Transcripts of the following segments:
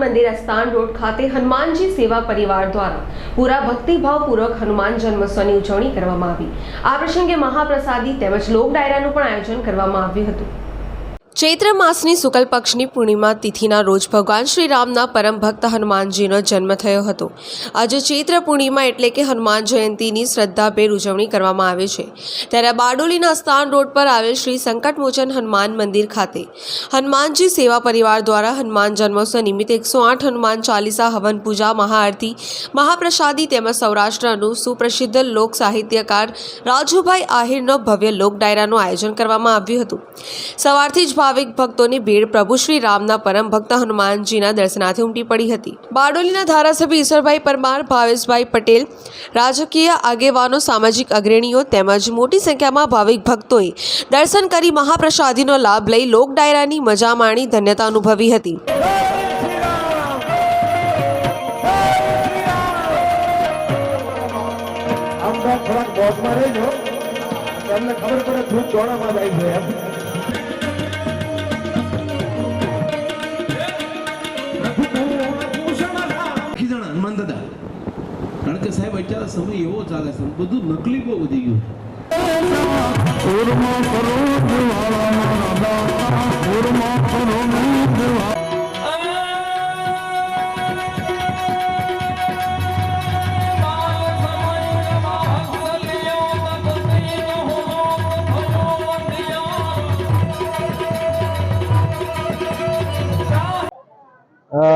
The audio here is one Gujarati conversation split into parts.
મંદિર અસ્તાન રોડ ખાતે હનુમાનજી સેવા પરિવાર દ્વારા પૂરા ભક્તિભાવપૂર્વક હનુમાન જન્મોત્સવની ઉજવણી કરવામાં આવી. આ પ્રસંગે મહાપ્રસાદી તેમજ લોક ડાયરાનું પણ આયોજન કરવામાં આવ્યું હતું. ચૈત્ર માસની શુક્લ પક્ષની પૂર્ણિમા તિથિના રોજ ભગવાન શ્રી રામના પરમ ભક્ત હનુમાનજીનો જન્મ થયો હતો. આજે ચૈત્ર પૂર્ણિમા એટલે કે હનુમાન જયંતીની શ્રદ્ધાભેર ઉજવણી કરવામાં આવે છે. ત્યારે બારડોલીના સ્થાન રોડ પર આવેલ શ્રી સંકટમોચન હનુમાન મંદિર ખાતે હનુમાનજી સેવા પરિવાર દ્વારા હનુમાન જન્મોત્સવ નિમિત્તે એકસો આઠ હનુમાન ચાલીસા હવન પૂજા, મહાઆરતી, મહાપ્રસાદી તેમજ સૌરાષ્ટ્રનું સુપ્રસિદ્ધ લોક સાહિત્યકાર રાજુભાઈ આહિરનો ભવ્ય લોક ડાયરાનું આયોજન કરવામાં આવ્યું હતું. સવારથી જ ભાવિક ભક્તોની ભીડ પ્રભુ શ્રી રામના પરમ ભક્ત હનુમાનજીના દર્શનાર્થે ઉમટી પડી હતી. બારડોલીના ધારાસભ્ય ઈશ્વરભાઈ પરમાર, ભાવેશભાઈ પટેલ, રાજકીય આગેવાનો, સામાજિક અગ્રણીઓ તેમજ મોટી સંખ્યામાં ભાવિક ભક્તોએ દર્શન કરી મહાપ્રસાદીનો લાભ લઈ લોક ડાયરાની મજા માણી ધન્યતા અનુભવી હતી. તમને ખબર પડે ખૂબ ચોડામાં જાય છે સાહેબ, અત્યારે સમય એવો ચાલે છે બધું નકલી બહુ વધી ગયું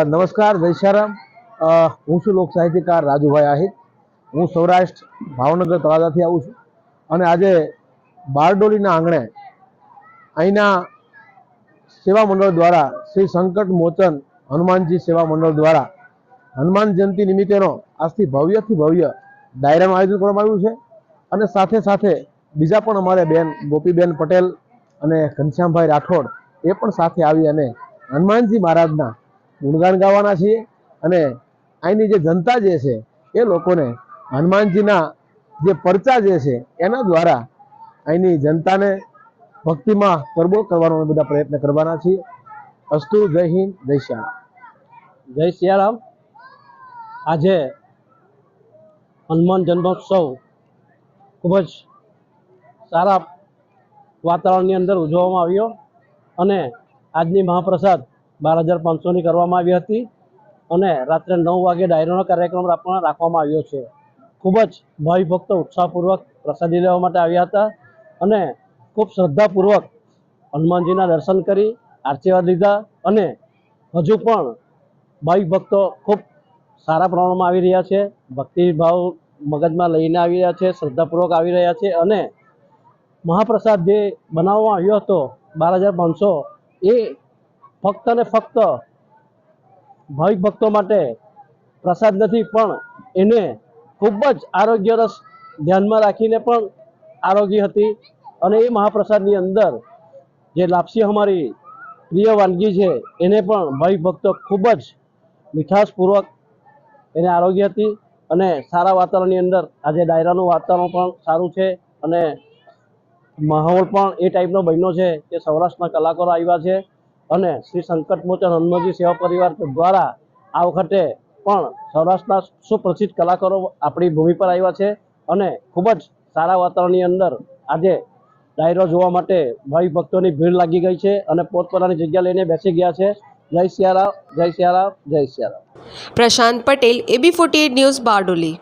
નમસ્કાર જય હું છું લોક સાહિત્યકાર રાજુભાઈ આહિર. હું સૌરાષ્ટ્ર ભાવનગર તળાજાથી આવું છું. અને આજે બારડોલીના આંગણે અહીંના સેવા મંડળ દ્વારા શ્રી સંકટ મોચન હનુમાનજી સેવા મંડળ દ્વારા હનુમાન જયંતિ નિમિત્તેનો આજથી ભવ્યથી ભવ્ય ડાયરાનું આયોજન કરવામાં આવ્યું છે. અને સાથે સાથે બીજા પણ અમારે બેન ગોપીબેન પટેલ અને ઘનશ્યામભાઈ રાઠોડ એ પણ સાથે આવી અને હનુમાનજી મહારાજના ગુણગાન ગાવાના છીએ. અને અહીંની જે જનતા જે છે એ લોકોને હનુમાનજીના જે પરચા જે છે, એના દ્વારા અહીંની જનતાને ભક્તિમાં પરબો કરવાનો બધા પ્રયત્ન કરવાના છીએ. અસ્તુ, જય હિન્દ, જય શ્યામ. જય સિયારામ. આજે હનુમાન જન્મોત્સવ ખૂબ જ સારા વાતાવરણની અંદર ઉજવવામાં આવ્યો અને આજની મહાપ્રસાદ બાર હજાર પાંચસોની કરવામાં આવી હતી અને રાત્રે નવ વાગે ડાયરોનો કાર્યક્રમ રાખવા- રાખવામાં આવ્યો છે. ખૂબ જ ભાઈ ભક્તો ઉત્સાહપૂર્વક પ્રસાદી લેવા માટે આવ્યા હતા અને ખૂબ શ્રદ્ધાપૂર્વક હનુમાનજીના દર્શન કરી, આશીર્વાદ લીધા અને હજુ પણ ભાઈ ભક્તો ખૂબ સારા પ્રમાણમાં આવી રહ્યા છે. ભક્તિભાવ મગજમાં લઈને આવી રહ્યા છે, શ્રદ્ધાપૂર્વક આવી રહ્યા છે અને મહાપ્રસાદ જે બનાવવામાં આવ્યો હતો બાર હજાર પાંચસો એ ફક્ત ને ફક્ત ભાવિક ભક્તો માટે પ્રસાદ નથી પણ એને ખૂબ જ આરોગ્ય રસ ધ્યાનમાં રાખીને પણ આરોગી હતી. અને એ મહાપ્રસાદની અંદર જે લાપસી અમારી પ્રિય વાનગી છે, એને પણ ભાઈ ભક્તો ખૂબ જ મીઠાશપૂર્વક એને આરોગ્ય હતી. અને સારા વાતાવરણની અંદર આજે ડાયરાનું વાતાવરણ પણ સારું છે અને માહોલ પણ એ ટાઈપનો બન્યો છે કે સૌરાષ્ટ્રના કલાકારો આવ્યા છે. અને શ્રી સંકટમોચન હનુમાનજી સેવા પરિવાર દ્વારા આ વખતે પણ સૌરાષ્ટ્રના સુપ્રસિદ્ધ કલાકારો આપણી ભૂમિ પર આવ્યા છે અને ખૂબ જ સારા વાતાવરણની અંદર આજે ડાયરો જોવા માટે ભાઈ ભક્તોની ભીડ લાગી ગઈ છે અને પોતપોતાની જગ્યા લઈને બેસી ગયા છે. જય સિયારામ જય સિયારામ જય Siyaram. Prashant Patel, AB forty news Bardoli.